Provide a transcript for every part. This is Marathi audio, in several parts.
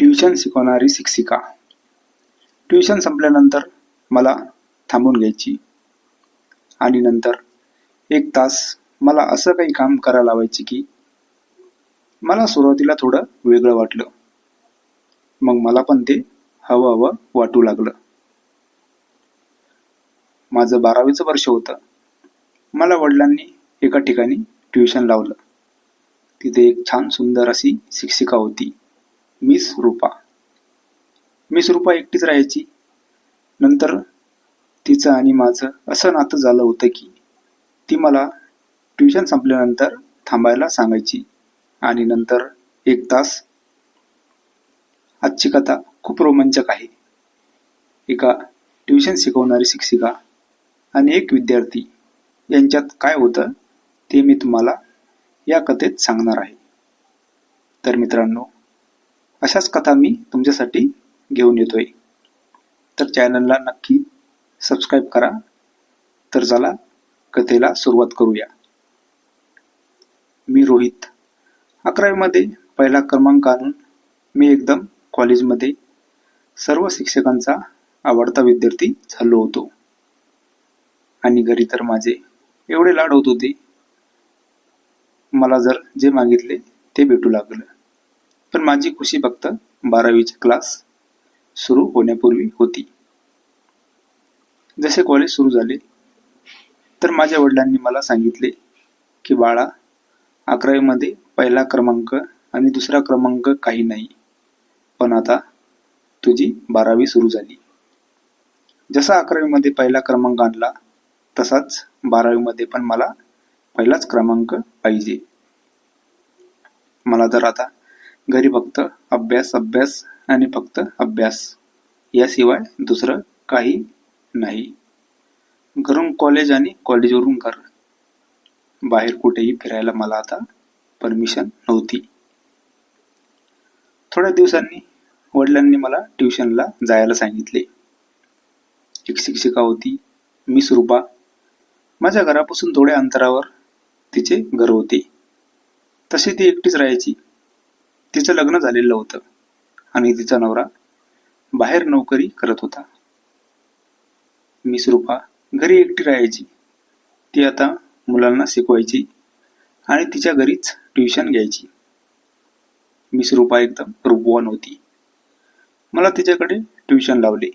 ट्युशन शिकवणारी शिक्षिका. ट्युशन संपल्यानंतर मला थांबून घ्यायची. आणि नंतर एक तास मला असं काही काम करायला लावायची की मला सुरुवातीला थोडं वेगळं वाटलं. मग मला पण ते हवं हवं वाटू लागलं. माझं बारावीचं वर्ष होतं. मला वडिलांनी एका ठिकाणी ट्युशन लावलं. तिथे एक छान सुंदर अशी शिक्षिका होती. मिस रूपा. मिस रूपा एकटीच राहायची. नंतर तिचं आणि माझं असं नातं झालं होतं की ती मला ट्युशन संपल्यानंतर थांबायला सांगायची. आणि नंतर एक तास आजची कथा खूप रोमांचक आहे. एका ट्युशन शिकवणारी शिक्षिका आणि एक विद्यार्थी यांच्यात काय होतं ते मी तुम्हाला या कथेत सांगणार आहे. तर मित्रांनो अशाच कथा मी तुमच्यासाठी घेऊन येतोय. तर चॅनलला नक्की सबस्क्राईब करा. तर चला कथेला सुरुवात करूया. मी रोहित. अकरावीमध्ये पहिला क्रमांक आणून मी एकदम कॉलेजमध्ये सर्व शिक्षकांचा आवडता विद्यार्थी झालो होतो. आणि घरी तर माझे एवढे लाड होत होते. मला जर जे मागितले ते भेटू लागलं. पण माझी खुशी फक्त बारावीचा क्लास सुरू होण्यापूर्वी होती. जसे कॉलेज सुरू झाले तर माझ्या वडिलांनी मला सांगितले की बाळा अकरावीमध्ये पहिला क्रमांक आणि दुसरा क्रमांक काही नाही पण आता तुझी बारावी सुरू झाली. जसा अकरावीमध्ये पहिला क्रमांक आणला तसाच बारावीमध्ये पण मला पहिलाच क्रमांक पाहिजे. मला तर आता घरी फक्त अभ्यास अभ्यास आणि फक्त अभ्यास. याशिवाय दुसरं काही नाही. घरून कॉलेज आणि कॉलेजवरून घर. बाहेर कुठेही फिरायला मला आता परमिशन नव्हती. थोड्या दिवसांनी वडिलांनी मला ट्युशनला जायला सांगितले. एक शिक्षिका होती मिस रूपा. माझ्या घरापासून थोड्या अंतरावर तिचे घर होते. तशी ती एकटीच राहायची. तिचं लग्न झालेलं होतं. आणि तिचा नवरा बाहेर नोकरी करत होता. मिस रूपा घरी एकटी राहायची. ती आता मुलांना शिकवायची आणि तिच्या घरीच ट्युशन घ्यायची. मिस रूपा एकदम रूपवान होती. मला तिच्याकडे ट्युशन लावले.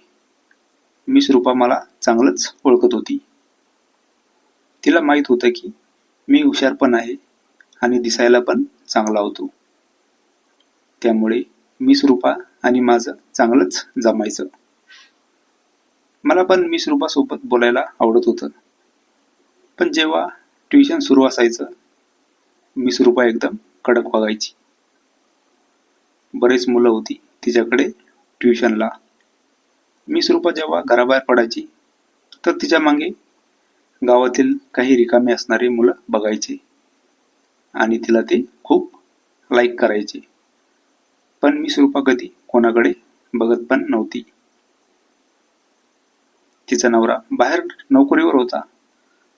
मिस रूपा मला चांगलंच ओळखत होती. तिला माहीत होतं की मी हुशार पण आहे आणि दिसायला पण चांगला होतो. त्यामुळे मिस रूपा आणि माझं चांगलंच जमायचं. मला पण मिस रूपासोबत बोलायला आवडत होतं. पण जेव्हा ट्युशन सुरू असायचं मिस रूपा एकदम कडक वागायची. बरेच मुलं होती तिच्याकडे ट्युशनला. मिस रूपा जेव्हा घराबाहेर पडायची तर तिच्यामागे गावातील काही रिकामे असणारी मुलं बघायची आणि तिला ते खूप लाईक करायचे. पण मिस रूपा कधी कोणाकडे बघत पण नव्हती. तिचा नवरा बाहेर नोकरीवर होता.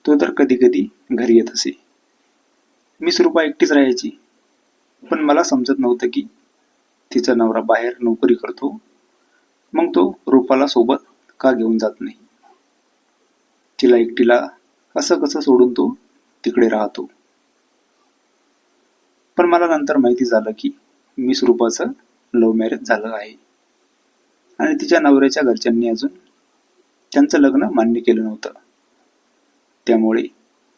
तो तर कधी कधी घरी येत असे. मिस रूपा एकटीच राहायची. पण मला समजत नव्हतं की तिचा नवरा बाहेर नोकरी करतो. मग तो रूपाला सोबत का घेऊन जात नाही? तिला एकटीला असं कसं सोडून तो तिकडे राहतो? पण मला नंतर माहिती झालं की मिस रूपाचं लव्ह मॅरेज झालं आहे. आणि तिच्या नवऱ्याच्या घरच्यांनी अजून त्यांचं लग्न मान्य केलं नव्हतं. त्यामुळे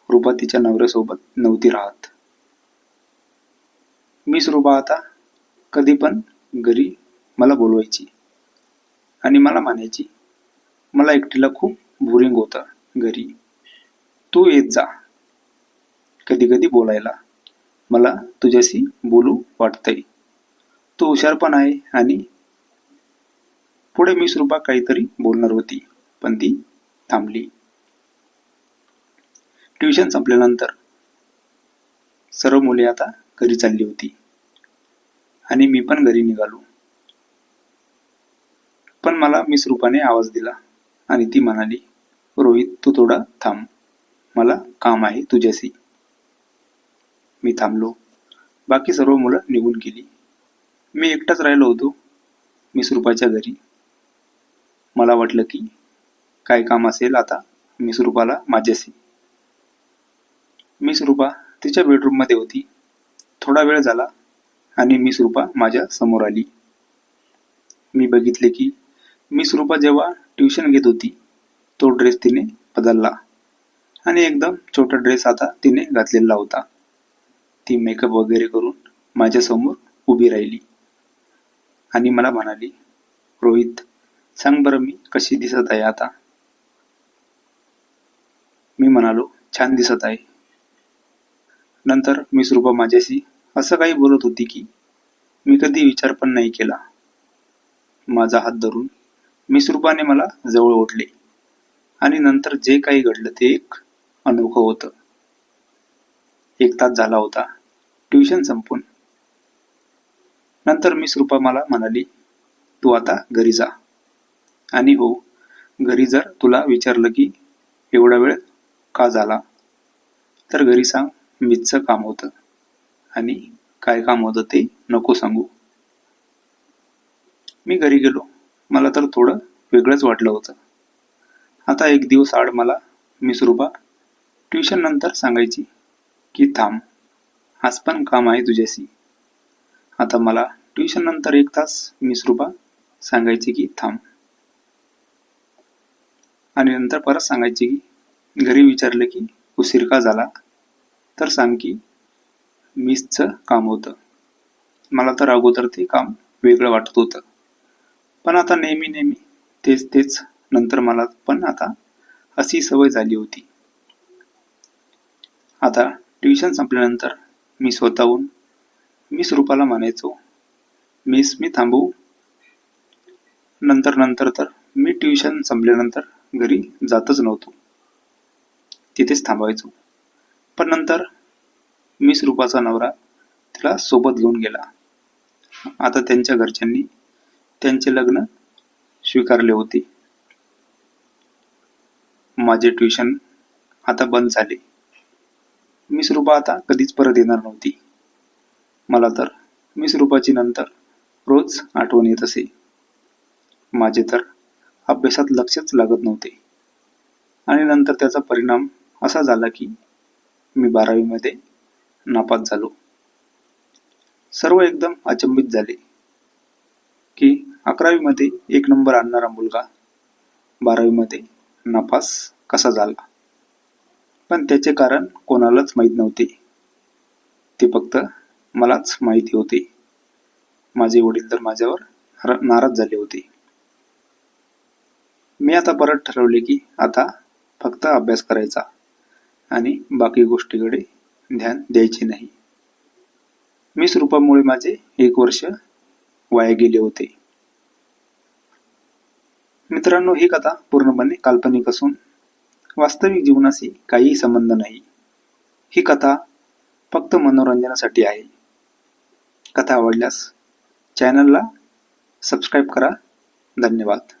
रूपा तिच्या नवऱ्यासोबत नव्हती राहत. मिस रूपा आता कधी पण घरी मला बोलवायची आणि मला मानायची मला एकटीला खूप बोरिंग होतं घरी. तू येत जा. कधी कधी बोलायला मला तुझ्याशी बोलू वाटतंय. तो हुशार पण आहे आणि पुढे मिस रूपा काहीतरी बोलणार होती पण ती थांबली. ट्युशन संपल्यानंतर सर्व मुले आता घरी चालली होती आणि मी पण घरी निघालो. पण मला मिस रूपाने आवाज दिला आणि ती म्हणाली रोहित तू थोडा थांब. मला काम आहे तुझ्याशी. मी थांबलो. बाकी सर्व मुलं निघून गेली. मी एकटाच राहिलो होतो मिस रुपाच्या घरी. मला वाटलं की काय काम असेल आता मिस रुपाला माझ्याशी मिस रुपा तिच्या बेडरूममध्ये होती. थोडा वेळ झाला आणि मिस स्वरूपा माझ्यासमोर आली. मी बघितले की मिस रुपा जेव्हा ट्युशन घेत होती तो ड्रेस तिने बदलला आणि एकदम छोटा ड्रेस आता तिने घातलेला होता. ती मेकअप वगैरे करून माझ्यासमोर उभी राहिली. आणि मला म्हणाली रोहित सांग बरं मी कशी दिसत आहे आता. मी म्हणालो छान दिसत आहे. नंतर मिस रुपा माझ्याशी असं काही बोलत होती की मी कधी विचार पण नाही केला. माझा हात धरून मिस रुपाने मला जवळ ओढले आणि नंतर जे काही घडलं ते एक अनोखं होतं. एक तास झाला होता. ट्युशन संपून. नंतर मिस रुपा मला म्हणाली तू आता घरी जा. आणि हो घरी जर तुला विचारलं की एवढा वेळ का झाला तर घरी सांग मिसचं काम होतं. आणि काय काम होतं ते नको सांगू. मी घरी गेलो. मला तर थोडं वेगळंच वाटलं होतं. आता एक दिवस आड मला मिस रुपा ट्युशन नंतर सांगायची की थांब आज पण काम आहे तुझ्याशी. आता मला ट्युशन नंतर एक तास मिसरूपा सांगायची की थांब. आणि नंतर परत सांगायची की घरी विचारलं की उशीर का झाला? तर सांग की मिसचं काम होतं. मला तर अगोदर ते काम वेगळं वाटत होतं. पण आता नेहमी नेहमी तेच तेच नंतर मला पण आता अशी सवय झाली होती. आता ट्युशन संपल्यानंतर मी स्वतःहून मिस रुपाला म्हणायचो मिस मी थांबू. नंतर नंतर तर. मी ट्युशन संपल्यानंतर घरी जातच नव्हतो. तिथेच थांबायचो पण नंतर मिस रुपाचा नवरा तिला सोबत घेऊन गेला. आता त्यांच्या घरच्यांनी त्यांचे लग्न स्वीकारले होते. माझे ट्युशन आता बंद झाले. मिस रुपा आता कधीच परत येणार नव्हती. मला तर. मिस रूपाची नंतर. रोज आठवण येत असे. माझे तर अभ्यासात लक्षच लागत नव्हते. आणि नंतर त्याचा परिणाम असा झाला की मी बारावीमध्ये नापास झालो. सर्व एकदम अचंबित झाले. की अकरावीमध्ये एक नंबर आणणारा मुलगा बारावीमध्ये नापास कसा झाला? पण त्याचे कारण कोणालाच माहीत नव्हते. ते फक्त मलाच माहिती होते. माझे वडील तर माझ्यावर नाराज झाले होते. मी आता परत ठरवले की आता फक्त अभ्यास करायचा आणि बाकी गोष्टीकडे ध्यान द्यायचे नाही. मी स्वरूपामुळे माझे एक वर्ष वाया गेले होते. मित्रांनो ही कथा पूर्णपणे काल्पनिक असून वास्तविक जीवनाशी काहीही संबंध नाही. ही कथा फक्त मनोरंजनासाठी आहे. कथा आवडल्यास चॅनलला सबस्क्राईब करा. धन्यवाद.